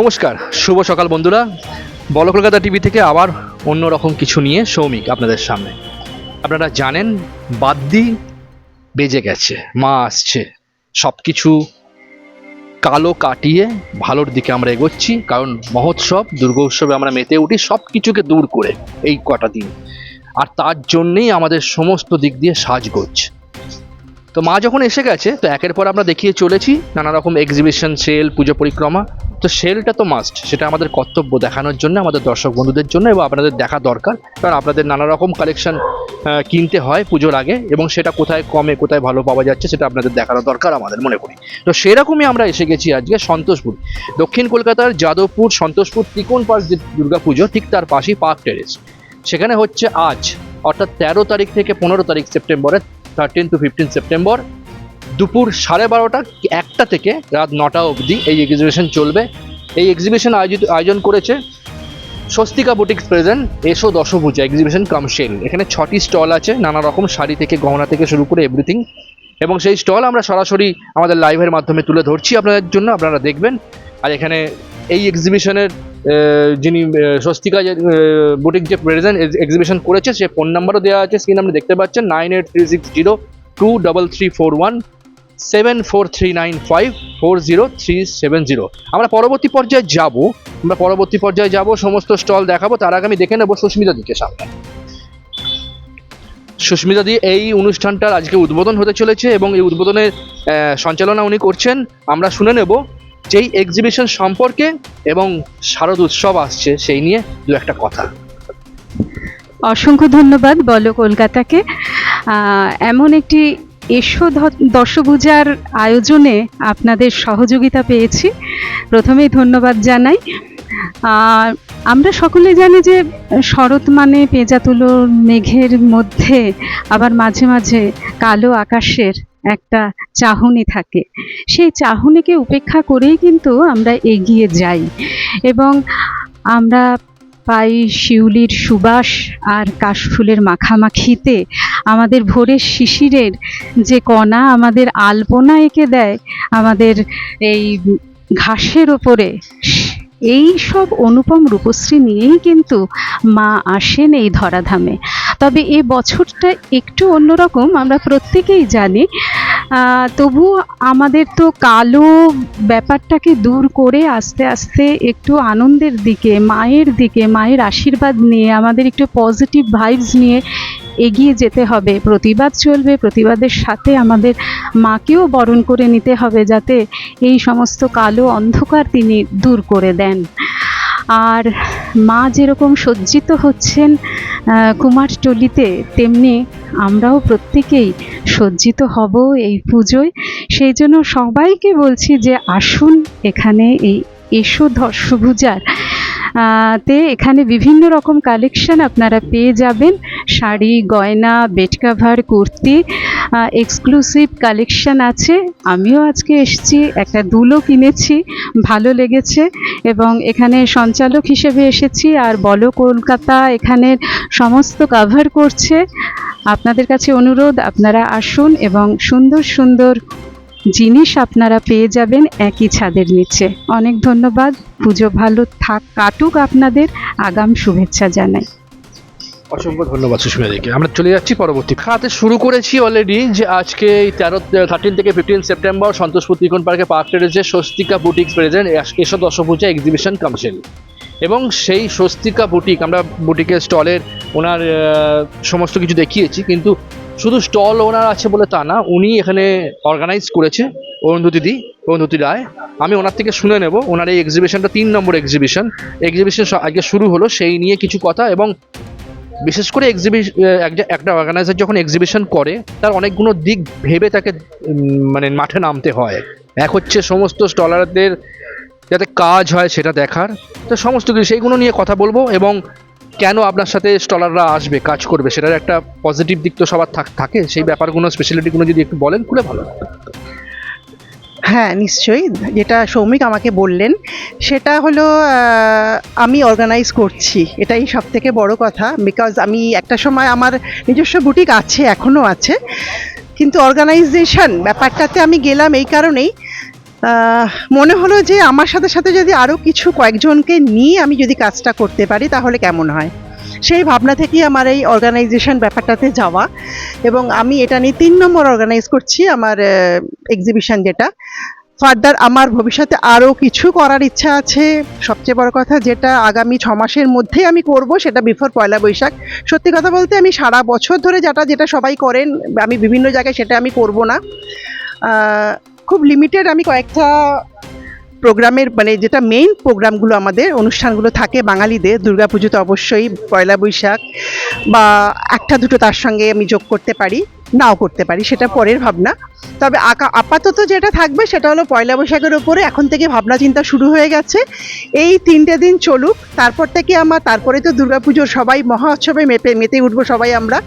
নমস্কার, শুভ সকাল বন্ধুরা। বল কলকাতা টিভি থেকে আবার অন্যরকম কিছু নিয়ে সৌমিক আপনাদের সামনে। আপনারা জানেন, বাদ্যি বেজে গেছে, মা আসছে। সব কিছু কালো কাটিয়ে ভালোর দিকে আমরা এগোচ্ছি, কারণ মহোৎসব, দুর্গা উৎসবে আমরা মেতে উঠি সব কিছুকে দূর করে এই কটা দিন। আর তার জন্যেই আমাদের সমস্ত দিক দিয়ে সাজগোজ। তো মা যখন এসে গেছে, তো একের পর আমরা দেখিয়ে চলেছি, নানা রকম এক্সিবিশন সেল পুজো পরিক্রমা। তো সেলটা তো মাস্ট সেটা আমাদের কর্তব্য দেখানোর জন্য, আমাদের দর্শক বন্ধুদের জন্য এবং আপনাদের দেখা দরকার। কারণ আপনাদের নানা রকম কালেকশন কিনতে হয় পুজোর আগে এবং সেটা কোথায় কমে, কোথায় ভালো পাওয়া যাচ্ছে সেটা আপনাদের দেখানো দরকার আমাদের মনে করি। তো সেরকমই আমরা এসে গেছি আজকে সন্তোষপুর। দক্ষিণ কলকাতার যাদবপুর সন্তোষপুর ত্রিকোণ পার্ক যে দুর্গা পুজো ঠিক তার পাশেই পার্ক টেরেস। সেখানে হচ্ছে আজ, অর্থাৎ তেরো তারিখ থেকে পনেরো তারিখ সেপ্টেম্বরের থার্টিন টু ফিফটিন সেপ্টেম্বর দুপুর সাড়ে বারোটা, একটা থেকে রাত নটা অবধি এই এক্সিবিশন চলবে। এই এক্সিবিশন আয়োজিত, আয়োজন করেছে স্বস্তিকা বুটিক্স প্রেজেন্ট এসো দশভূজা এক্সিবিশন কাম সেল এখানে ছটি স্টল আছে, নানা রকম শাড়ি থেকে, গহনা থেকে শুরু করে এভরিথিং এবং সেই স্টল আমরা সরাসরি আমাদের লাইভের মাধ্যমে তুলে ধরছি আপনাদের জন্য, আপনারা দেখবেন। আর এখানে এই এক্সিবিশনের যিনি স্বস্তিকা যে বুটিক যে প্রেজেন্ট এক্সিবিশন করেছে, সে ফোন নাম্বারও দেওয়া আছে স্ক্রিন আপনি দেখতে পাচ্ছেন nine eight three six zero two double three four one seven four three nine five four zero three seven zero আমরা পরবর্তী পর্যায়ে যাব। আমরা পরবর্তী পর্যায়ে যাব, সমস্ত স্টল দেখাবো। তার আগে আমি দেখে নেব সুস্মিতা দিকে সামনে। সুস্মিতা দি, এই অনুষ্ঠানটার আজকে উদ্বোধন হতে চলেছে এবং এই উদ্বোধনের সঞ্চালনা উনি করছেন। আমরা শুনে নেব যেই এক্সিবিশন সম্পর্কে এবং শারদ উৎসব আসছে সেই নিয়ে দু একটা কথা। অসংখ্য ধন্যবাদ বলো কলকাতাকে। এমন একটি এসো দশভূজার আয়োজনে আপনাদের সহযোগিতা পেয়েছি। প্রথমেই ধন্যবাদ জানাই। আমরা সকলে জানি যে শরৎ মানে পেঁজা তুলো মেঘের মধ্যে, আবার মাঝে মাঝে কালো আকাশের একটা চাহনি থাকে। সেই চাহনিকে উপেক্ষা করেই কিন্তু আমরা এগিয়ে যাই। এবং আমরা পাই শিউলির সুবাস আর কাশফুলের মাখামাখিতে আমাদের ভোরের শিশিরের যে কণা, আমাদের আলপনা এঁকে দেয় আমাদের এই ঘাসের ওপরে। এই সব অনুপম রূপশ্রী নিয়েই কিন্তু মা আসেন এই ধরাধামে। তবে এ বছরটা একটু অন্যরকম, আমরা প্রত্যেকেই জানি তবু আমাদের তো কালো ব্যাপারটাকে দূর করে আস্তে আস্তে একটু আনন্দের দিকে মায়ের দিকে মায়ের আশীর্বাদ নিয়ে আমাদের একটু পজিটিভ ভাইবস নিয়ে এগিয়ে যেতে হবে। প্রতিবাদ চলবে প্রতিবাদের সাথে আমাদের মাকেও বরণ করে নিতে হবে যাতে এই সমস্ত কালো অন্ধকার তিনি দূর করে দেন। আর মা যেরকম সজ্জিত হচ্ছেন আহ, কুমারটুলিতে তেমনি আমরাও প্রত্যেকেই সজ্জিত হব এই পুজোয়। সেই জন্য সবাইকে বলছি যে আসুন এখানে এই এসো আহ, তে এখানে বিভিন্ন রকম কালেকশন আপনারা পেয়ে যাবেন। শাড়ি গয়না bed cover kurti exclusive collection আছে। আমিও আজকে এসেছি একটা দুলও কিনেছি ভালো লেগেছে। এবং এখানে সঞ্চালক হিসেবে এসেছি আর বলো কলকাতা এখানের সমস্ত কাভার করছে। আপনাদের কাছে অনুরোধ আপনারা আসুন এবং সুন্দর সুন্দর জিনিস আপনারা পেয়ে যাবেন একই ছাদের নিচে। অনেক ধন্যবাদ। পুজো ভালো থাক, কাটুক আপনাদের। আগাম শুভেচ্ছা জানাই। অসংখ্য ধন্যবাদ সুস্মিতা দিকে আমরা চলে যাচ্ছি পরবর্তী। খাতে শুরু করেছি অলরেডি যে আজকে তেরো থার্টিন থেকে ফিফটিন সেপ্টেম্বর সন্তোষপুর ত্রিকোণ পার্কে পার্ক টেরেসে স্বস্তিকা বুটিক্স প্রেজেন্ট এসো দশভূজা এক্সিবিশন কামসেল এবং সেই স্বস্তিকা বুটিক আমরা বুটিকের স্টলের ওনার সমস্ত কিছু দেখিয়েছি, কিন্তু শুধু স্টল ওনার আছে বলে তা না, উনি এখানে অর্গানাইজ করেছে অরুন্ধতী দি অরুন্ধতী রায়। আমি ওনার থেকে শুনে নেব, ওনার এই এক্সিবিশনটা তিন নম্বর এক্সিবিশন এক্সিবিশন আগে শুরু হলো সেই নিয়ে কিছু কথা এবং বিশেষ করে এক্সিবিশন একটা অর্গানাইজার যখন এক্সিবিশন করে, তার অনেকগুলো দিক ভেবে তাকে মানে মাঠে নামতে হয়। এক হচ্ছে সমস্ত স্টলারদের যাতে কাজ হয় সেটা দেখার। তো সমস্ত কিছু, সেইগুলো নিয়ে কথা বলব এবং কেন আপনার সাথে স্টলাররা আসবে, কাজ করবে? সেটার একটা পজিটিভ দিক তো সবার থাকে সেই ব্যাপারগুলো স্পেশালিটিগুলো যদি একটু বলেন, খুলে ভালো হ্যাঁ। নিশ্চয়ই। যেটা সৌমিক আমাকে বললেন, সেটা হলো আমি অর্গানাইজ করছি। এটাই সব থেকে বড় কথা বিকজ আমি একটা সময় আমার নিজস্ব বুটিক আছে এখনও আছে। কিন্তু অর্গানাইজেশন ব্যাপারটাতে আমি গেলাম এই কারণেই মনে হলো যে আমার সাথে সাথে যদি আরও কিছু কয়েকজনকে নিয়ে আমি যদি কাজটা করতে পারি, তাহলে কেমন হয়? সেই ভাবনা থেকেই আমার এই অর্গানাইজেশন ব্যাপারটাতে যাওয়া এবং আমি এটা নিয়ে তিন নম্বর অর্গানাইজ করছি আমার এক্সিবিশন যেটা। ফার্দার আমার ভবিষ্যতে আরও কিছু করার ইচ্ছা আছে। সবচেয়ে বড় কথা যেটা আগামী ছ মাসের মধ্যেই আমি করব, সেটা বিফোর পয়লা বৈশাখ। সত্যি কথা বলতে আমি সারা বছর ধরে যেটা যেটা সবাই করেন, আমি বিভিন্ন জায়গায় সেটা আমি করব না। খুব লিমিটেড আমি কয়েকটা প্রোগ্রামের মানে যেটা মেইন প্রোগ্রামগুলো আমাদের, অনুষ্ঠানগুলো থাকে বাঙালিদের দুর্গাপুজোতে অবশ্যই, পয়লা বৈশাখ, বা একটা দুটো তার সঙ্গে আমি যোগ করতে পারি, নাও করতে পারি, সেটা পরের ভাবনা। তবে আকা, আপাতত যেটা থাকবে সেটা হলো পয়লা বৈশাখের ওপরে এখন থেকে ভাবনা চিন্তা শুরু হয়ে গেছে। এই তিনটে দিন চলুক, তারপর থেকে আমার তারপরে তো দুর্গাপুজোর সবাই মহা উৎসবে মেতে মেতে উঠবো সবাই আমরা।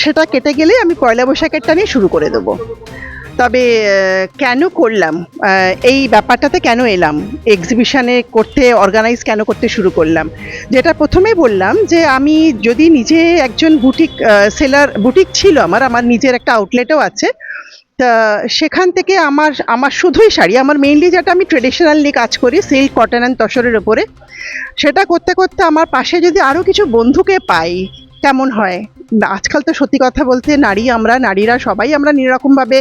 সেটা কেটে গেলে আমি পয়লা বৈশাখেরটা নিয়ে শুরু করে দেবো। তবে কেন করলাম? এই ব্যাপারটাতে কেন এলাম? এক্সিবিশানে করতে অর্গানাইজ কেন করতে শুরু করলাম? যেটা প্রথমেই বললাম যে, আমি যদি নিজে একজন বুটিক সেলার বুটিক ছিল আমার আমার নিজের একটা আউটলেটও আছে, তা সেখান থেকে আমার আমার শুধুই শাড়ি, আমার মেইনলি যেটা আমি ট্রেডিশনালি কাজ করি সিল্ক কটন অ্যান্ড তসরের ওপরে সেটা করতে করতে আমার পাশে যদি আরও কিছু বন্ধুকে পাই, কেমন হয়? আজকাল তো সত্যি কথা বলতে নারী আমরা, নারীরা সবাই আমরা নিরকমভাবে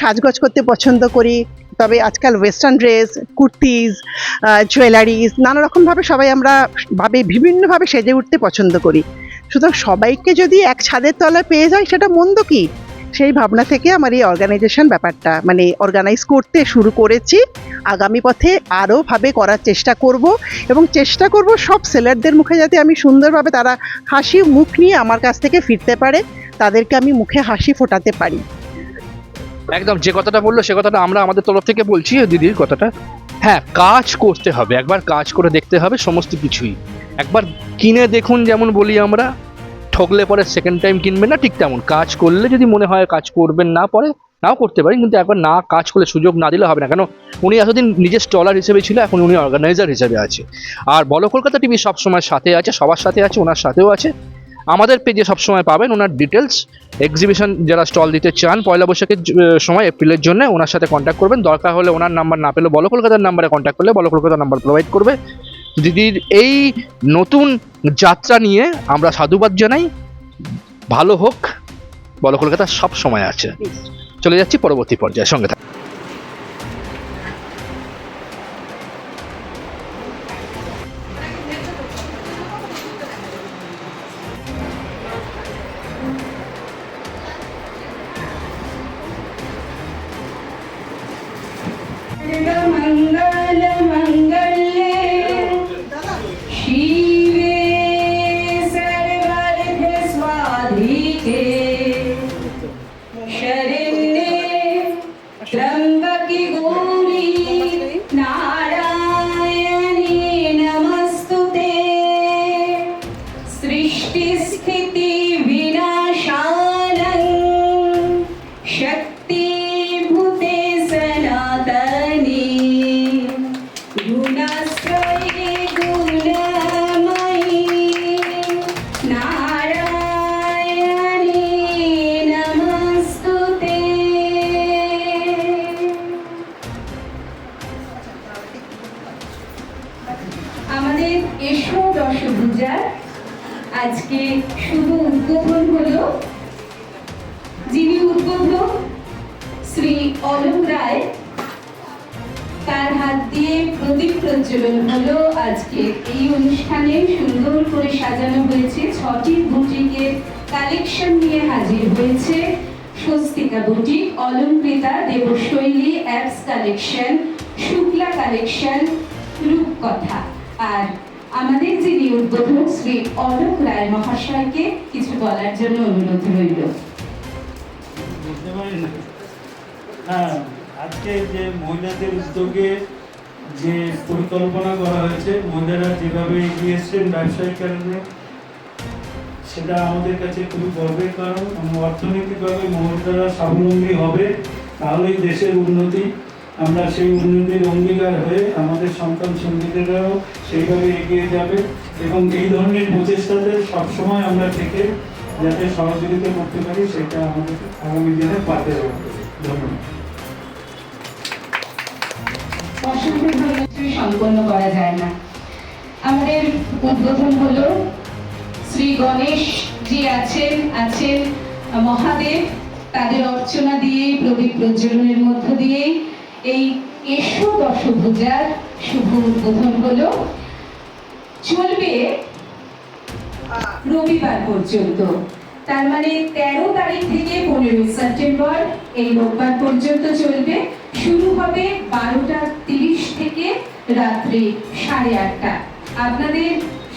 সাজগোজ করতে পছন্দ করি। তবে আজকাল ওয়েস্টার্ন ড্রেস কুর্তিজ জুয়েলারিজ নানা রকমভাবে সবাই আমরা ভাবে, বিভিন্নভাবে সেজে উঠতে পছন্দ করি। সুতরাং সবাইকে যদি এক ছাদের তলায় পেয়ে যায় সেটা মন্দ কি? সেই ভাবনা থেকে আমার এই অর্গানাইজেশন ব্যাপারটা মানে অর্গানাইজ করতে শুরু করেছি। আগামী পথে আরও ভাবে করার চেষ্টা করব এবং চেষ্টা করব সব সেলারদের মুখে যাতে আমি সুন্দরভাবে তারা হাসি মুখ নিয়ে আমার কাছ থেকে ফিরতে পারে, তাদেরকে আমি মুখে হাসি ফোটাতে পারি। একদম, যে কথাটা বলল সে কথাটা আমরা আমাদের তরফ থেকে বলছি, দিদির কথাটা। হ্যাঁ কাজ করতে হবে, একবার কাজ করে দেখতে হবে সমস্ত কিছুই। একবার কিনে দেখুন যেমন বলি আমরা। ঠকলে পরে সেকেন্ড টাইম কিনবেন না, ঠিক তেমন। কাজ করলে যদি মনে হয় কাজ করবেন না পরে, নাও করতে পারেন, কিন্তু একবার না কাজ করলে সুযোগ না দিলে হবে না। কেন, উনি এতদিন নিজের স্টলার হিসেবে ছিল, এখন উনি অর্গানাইজার হিসেবে আছে। আর বলো, কলকাতা টিভি সবসময় সাথে আছে, সবার সাথে আছে, ওনার সাথেও আছে। আমাদের পেজে সবসময় পাবেন ওনার ডিটেলস এক্সিবিশন যারা স্টল দিতে চান, পয়লা বৈশাখের সময় এপ্রিলের জন্য ওনার সাথে কন্ট্যাক্ট করবেন। দরকার হলে ওনার নাম্বার না পেলে বলো, কলকাতার নাম্বারে কন্ট্যাক্ট করলে বলো, কলকাতার নাম্বার প্রোভাইড করবে। দিদির এই নতুন যাত্রা নিয়ে আমরা সাধুবাদ জানাই ভালো হোক, বলো কলকাতা সব সময় আছে চলে যাচ্ছি পরবর্তী পর্যায়ে, সঙ্গে থাকুন। শ্রী অলোক রায় তার হাত দিয়ে প্রদীপ প্রজ্বলন হলো আজকে। এই অনুষ্ঠানে সুন্দর করে সাজানো হয়েছে ছটি বুটিকের কালেকশন নিয়ে হাজির হয়েছে Swastika boutique Alankrita Debshaili apps collection Shukla collection Rupkatha. আর আমাদের যিনি উদ্বোধক শ্রী অলোক রায় মহাশয়কে কিছু বলার জন্য অনুরোধ রইল। হ্যাঁ আজকে যে মহিলাদের উদ্যোগে যে পরিকল্পনা করা হয়েছে, মহিলারা যেভাবে এগিয়ে এসছেন ব্যবসায়িক কারণে, সেটা আমাদের কাছে খুবই গর্বের কারণ অর্থনৈতিকভাবে মহিলারা স্বাবলম্বী হবে, তাহলেই দেশের উন্নতি। আমরা সেই উন্নতির অঙ্গীকার হয়ে আমাদের সন্তান সঙ্গীতেরাও সেইভাবে এগিয়ে যাবে এবং এই ধরনের প্রচেষ্টাতে সবসময় আমরা থেকে যাতে সহযোগিতা করতে পারি, সেটা আমাদের আগামী দিনে পাতে হবে। আমাদের উদ্বোধন হলো শ্রী গণেশ জি আছেন আছেন মহাদেব। তাদের অর্চনা দিয়ে প্রদীপ প্রজ্বলনের মধ্য দিয়ে এই এসো দশভূজার শুভ উদ্বোধন হলো। চলবে রবিবার পর্যন্ত। তার মানে তেরো তারিখ থেকে পনেরোই সেপ্টেম্বর এই রোববার পর্যন্ত চলবে। শুরু হবে বারোটা তিরিশ থেকে রাত্রি সাড়ে আটটা। আপনাদের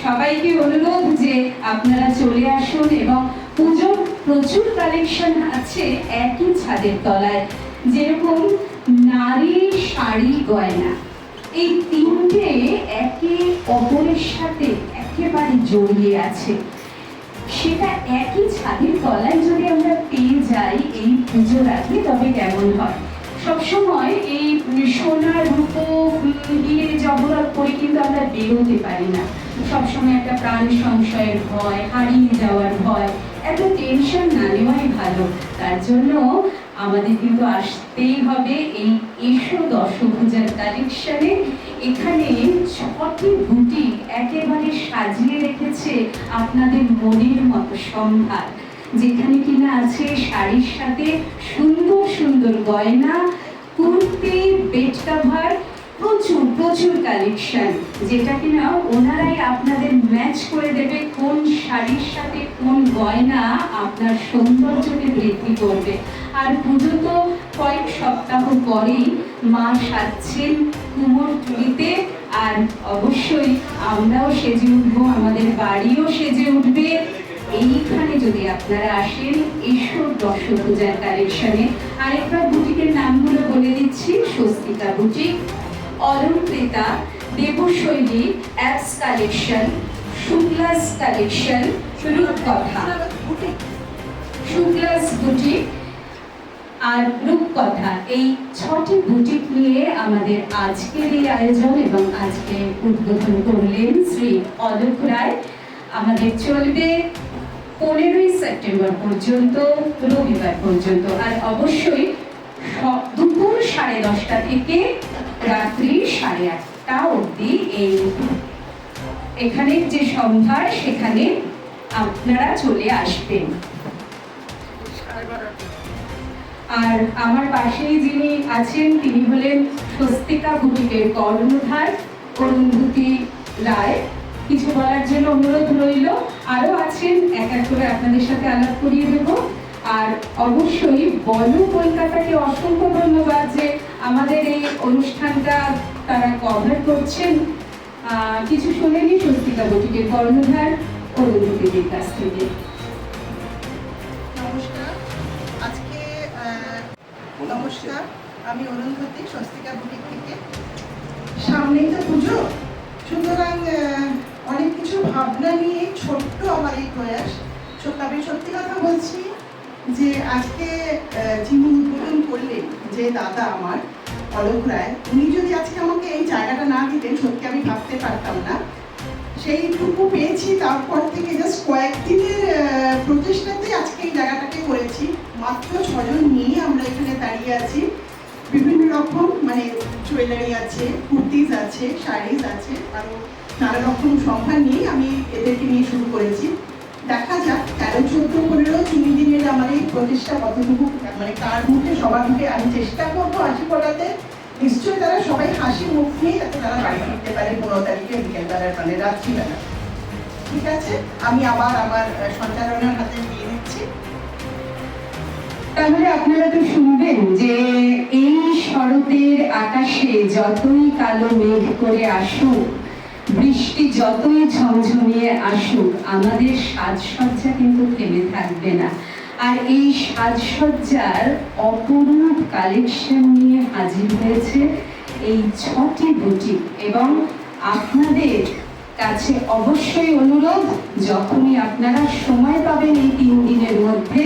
সবাইকে অনুরোধ যে আপনারা চলে আসুন এবং পুজোর প্রচুর কালেকশন আছে একই ছাদের তলায়। যেরকম নারী শাড়ি গয়না। এই তিনটে একে অপরের সাথে একেবারে জড়িয়ে আছে। সেটা একই ছাদের তলায় যদি আমরা পেয়ে যাই এই পুজোর আগে তবে কেমন হয়? সবসময় এই সোনার রূপো গিয়ে জবরত করে কিন্তু আমরা বেরোতে পারি না। সবসময় একটা প্রাণ সংশয়ের ভয়, হারিয়ে যাওয়ার ভয়, এত টেনশন না নেওয়াই ভালো। তার জন্য আমাদের কিন্তু আসতেই হবে এই এসো দশভূজার কালেকশনে এখানে ছটি বুটিক একেবারে সাজিয়ে রেখেছে আপনাদের মনের মতো সম্ভার যেখানে কিনা আছে শাড়ির সাথে সুন্দর সুন্দর গয়না, কুর্তি বেড কাভার প্রচুর প্রচুর কালেকশন যেটা কিনা ওনারাই আপনাদের ম্যাচ করে দেবে কোন শাড়ির সাথে কোন গয়না আপনার সৌন্দর্যকে বৃদ্ধি করবে। আর পুজো তো কয়েক সপ্তাহ পরেই মা সাজছেন কুমোর টুলিতে আর অবশ্যই আমরাও সেজে উঠবো, আমাদের বাড়িও সেজে উঠবে। এইখানে যদি আপনারা আসেন, এসো দশভূজার কালেকশনে। আরেকবার বুটিকের নামগুলো বলে দিচ্ছি, Swastika boutique Alankrita Debshaili, apps collection, Shukla's collection, Rupkatha. Shukla's boutique আর রূপকথা, এই ছটি বুটিক নিয়ে আমাদের আজকের এই আয়োজন এবং আজকে উদ্বোধন করলেন শ্রী অলোক রায়। আমাদের চলবে পনেরোই সেপ্টেম্বর পর্যন্ত, রবিবার পর্যন্ত। আর অবশ্যই দুপুর সাড়ে দশটা থেকে রাত্রি সাড়ে আটটা অবধি এই এখানে যে সম্ভার সেখানে আপনারা চলে আসবেন। আর আমার পাশেই যিনি আছেন, তিনি হলেন স্বস্তিকা বুটিকের কর্ণধার অরুন্ধতী রায়। কিছু বলার জন্য অনুরোধ রইল। আরও আছেন, এক এক করে আপনাদের সাথে আলাপ করিয়ে দেব। আর অবশ্যই বলো কলকাতাকে অসংখ্য ধন্যবাদ যে আমাদের এই অনুষ্ঠানটা তারা কভার করছেন। কিছু শুনেনি স্বস্তিকা বুটিকের কর্ণধার অরুন্ধতীদের কাছ থেকে। নমস্কার আমি অরুন্ধতী স্বস্তিকা বুটিক থেকে। সামনেই তো পুজো। সুতরাং অনেক কিছু ভাবনা নিয়ে ছোট্ট আমার এই প্রয়াস। আমি সত্যি কথা বলছি যে আজকে যিনি উদ্বোধন করলেন যে দাদা আমার অলোক রায় উনি যদি আজকে আমাকে এই জায়গাটা না দিতেন সত্যি আমি ভাবতে পারতাম না। সেইটুকু পেয়েছি তারপর থেকে জাস্ট কয়েকদিনের আহ, প্রচেষ্টাতে আজকে জায়গাটাকে করেছি। মাত্র ছজন নিয়ে আমরা এখানে দাঁড়িয়ে আছি। বিভিন্ন রকম মানে জুয়েলারি আছে কুর্তিজ আছে শাড়িজ আছে আরও নানা রকম সংখ্যা নিয়ে আমি এদেরকে নিয়ে শুরু করেছি। দেখা যাক, তেরো, চোদ্দ, পনেরো, তিন দিনের আমার এই প্রচেষ্টা কতটুকু মানে কার মুখে, সবার মুখে আমি চেষ্টা করব হাসি ফোটাতে। নিশ্চয়ই তারা সবাই হাসি মুখ নিয়ে যাতে তারা বাড়ি ফিরতে পারে পনেরো তারিখে, বিকেলবেলার মানে রাত্রিবেলা। ঠিক আছে? আমি আবার আমার সঞ্চালনের হাতে দিয়ে দিচ্ছি। তাহলে আপনারা তো শুনবেন যে এই শরতের আকাশে যতই কালো মেঘ করে আসুক, বৃষ্টি যতই ঝমঝমিয়ে আসুক, আমাদের সাজসজ্জা কিন্তু থেমে থাকবে না। আর এই সাজসজ্জার অপরূপ কালেকশন নিয়ে হাজির হয়েছে এই ছটি বুটিক এবং আপনাদের কাছে অবশ্যই অনুরোধ, যখনই আপনারা সময় পাবেন এই তিন দিনের মধ্যে,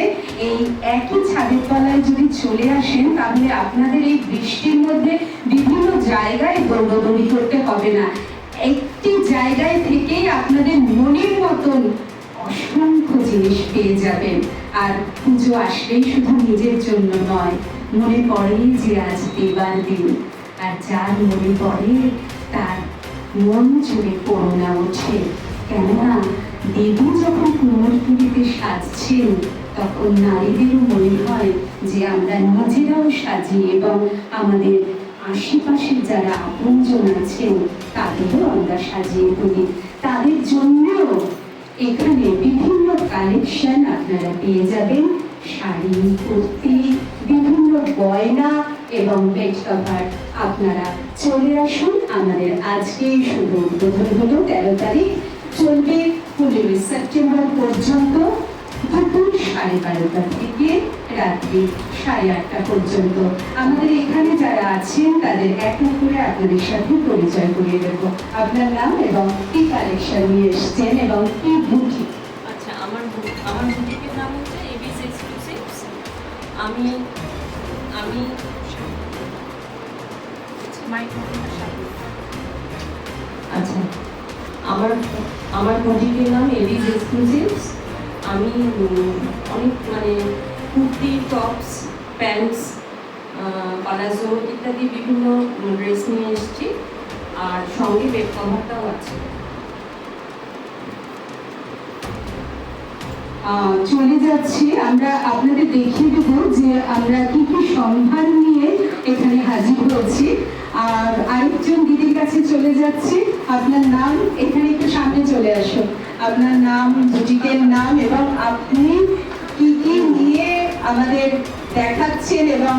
এই একই ছাদের তলায় যদি চলে আসেন, তাহলে আপনাদের এই বৃষ্টির মধ্যে বিভিন্ন জায়গায় দৌড়দৌড়ি করতে হবে না। একটি জায়গায় থেকেই আপনাদের মনের মতন অসংখ্য জিনিস পেয়ে যাবেন। আর পুজো আসলেই শুধু নিজের জন্য নয়, মনে পড়েই যে আজ দেবার দিন। আর যার মনে পড়ে তার মন জুড়ে করুণা ওঠে কেননা, দেবী যখন কুমোরপুরীতে সাজছেন, তখন নারীদেরও মনে হয় যে আমরা নিজেরাও সাজি এবং আমাদের আশেপাশে যারা আপনজন আছেন, তাদেরও আমরা সাজিয়ে তুলি। তাদের জন্যও এখানে বিভিন্ন কালেকশন আপনারা পেয়ে যাবেন। শাড়ি, কুর্তি, বিভিন্ন গয়না এবং বেড কভার আপনারা চলে আসুন আমাদের আজকে শুধু উদ্বোধন হলো তেরো তারিখ। চলবে পনেরোই সেপ্টেম্বর পর্যন্ত। দুপুর সাড়ে বারোটা থেকে রাত্রি সাড়ে আটটা পর্যন্ত। আমাদের এখানে যারা আছেন, তাদের এক করে আপনাদের সাথে পরিচয় করিয়ে দেবো। আপনার নাম এবং কি কালেকশন নিয়ে এসছেন এবং কি বুটি আচ্ছা আমার আমার বুটিকের নাম হচ্ছে এবিস এক্সক্লুসিভস আমি আমি আচ্ছা আমার আমার বুটিকের নাম এবিস এক্সক্লুসিভস আমি অনেক মানে কুর্তি, টপস, প্যান্টস পালাজো ইত্যাদি বিভিন্ন ড্রেস নিয়ে এসেছি। আর সঙ্গে বেড কভারটাও আছে। চলে যাচ্ছি। আমরা আপনাদের দেখিয়ে দেবো যে আমরা কি কি সম্ভার নিয়ে এখানে হাজির হয়েছি। আর আরেকজন দিদির কাছে চলে যাচ্ছি। আপনার নাম, এখানে একটু সামনে চলে আসুন। আপনার নাম বুটিকের নাম এবং আপনি কি কি নিয়ে আমাদের দেখাচ্ছেন এবং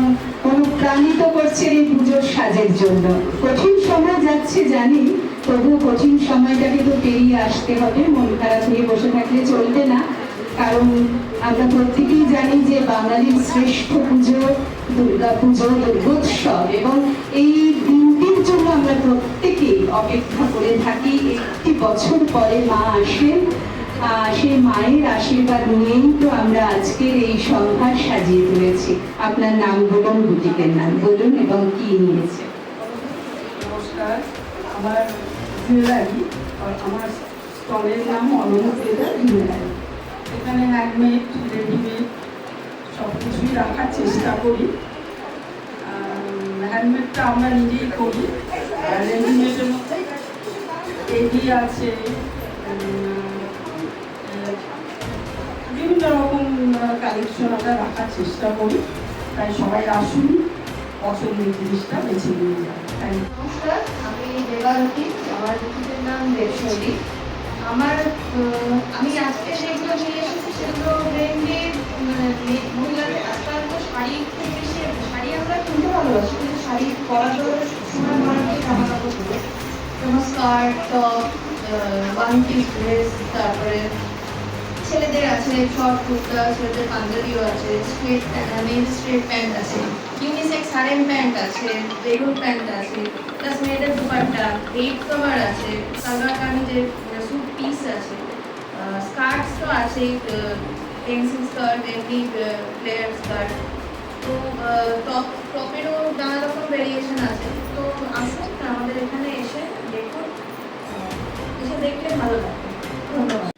অনুপ্রাণিত করছেন এই পুজোর সাজের জন্য? কঠিন সময় যাচ্ছে, জানি। তবুও কঠিন সময়টাকে তো পেরিয়ে আসতে হবে। মন খারাপ হয়ে বসে থাকলে চলবে না। কারণ আমরা প্রত্যেকেই জানি যে বাঙালির শ্রেষ্ঠ পুজো, দুর্গা পুজো, দুর্গোৎসব এবং এই দিনটির জন্য আমরা প্রত্যেকেই অপেক্ষা করে থাকি। একটি বছর পরে মা আসেন। সেই মায়ের আশীর্বাদ নিয়েই তো আমরা আজকের এই সম্ভার সাজিয়ে তুলেছি। আপনার নাম বলুন, বুটিকের নাম বলুন এবং কি নিয়েছে? নমস্কার, আমার আমার স্টলের নাম অনন্ত এখানে হ্যান্ডমেড রেডিমেড সব কিছুই রাখার চেষ্টা করি। হ্যান্ডমেডটা আমরা নিজেই করি। রেডিমেডের মধ্যে এডি আছে বিভিন্ন রকম কালেকশন আমরা রাখার চেষ্টা করি। তাই সবাই আসুন, পছন্দের জিনিসটা বেছে নিয়ে যান। নমস্কার, আমি দেবারতী, আমার নাম দেবশৈলী। আমার আমি আজকে যেগুলো নিয়ে এসেছি সেগুলো মেনলি মহিলাদের আজকাল তো শাড়ি খুব বেশি শাড়ি আমরা কিনতে ভালোবাসি, কিন্তু শাড়ি পরার জন্য সময় ধরনের জামা কাপড় পরে যেমন skirt, top one piece dress তারপরে ছেলেদের আছে শর্ট কুর্তা, ছেলেদের পাঞ্জাবিও আছে স্ট্রেট মেয়েদের স্ট্রেট প্যান্ট আছে। ইউনিসেক্স হারেম প্যান্ট আছে বেগুন প্যান্ট আছে প্লাস মেয়েদের দুপাট্টা বেড কভার আছে, সালোয়ার কামিজের স্কার্টস তো আছেই পেন্সিল স্কার্ট এমনি প্লেয়ার স্কার্ট তো টপ টপেরও নানা রকম ভেরিয়েশন আছে। তো আসুন, আমাদের এখানে এসে দেখুন এসে দেখলে ভালো লাগবে। ধন্যবাদ।